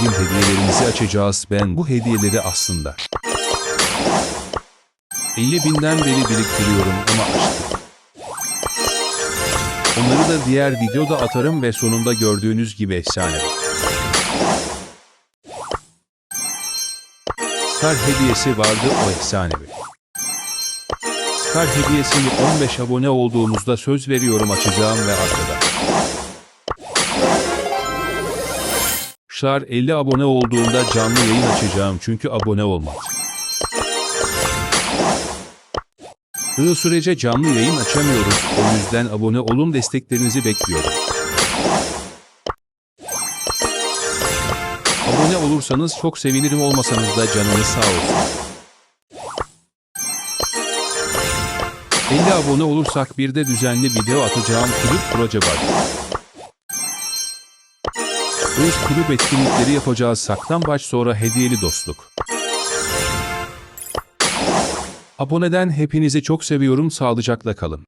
indirim hediyelerimizi açacağız. Ben bu hediyeleri aslında 50 binden beri biriktiriyorum ama açtım. Onları da diğer videoda atarım ve sonunda gördüğünüz gibi efsane. Star hediyesi vardı o efsanevi. Star hediyesini 15 abone olduğumuzda söz veriyorum açacağım ve arkada. Star 50 abone olduğunda canlı yayın açacağım çünkü abone olmadı. Hızlı sürece canlı yayın açamıyoruz. O yüzden abone olun desteklerinizi bekliyorum. Abone olursanız çok sevinirim olmasanız da canınız sağ olsun. 50 abone olursak bir de düzenli video atacağım kulüp proje var. Öz kulüp etkinlikleri yapacağız saklambaç sonra hediyeli dostluk. Aboneden hepinizi çok seviyorum sağlıcakla kalın.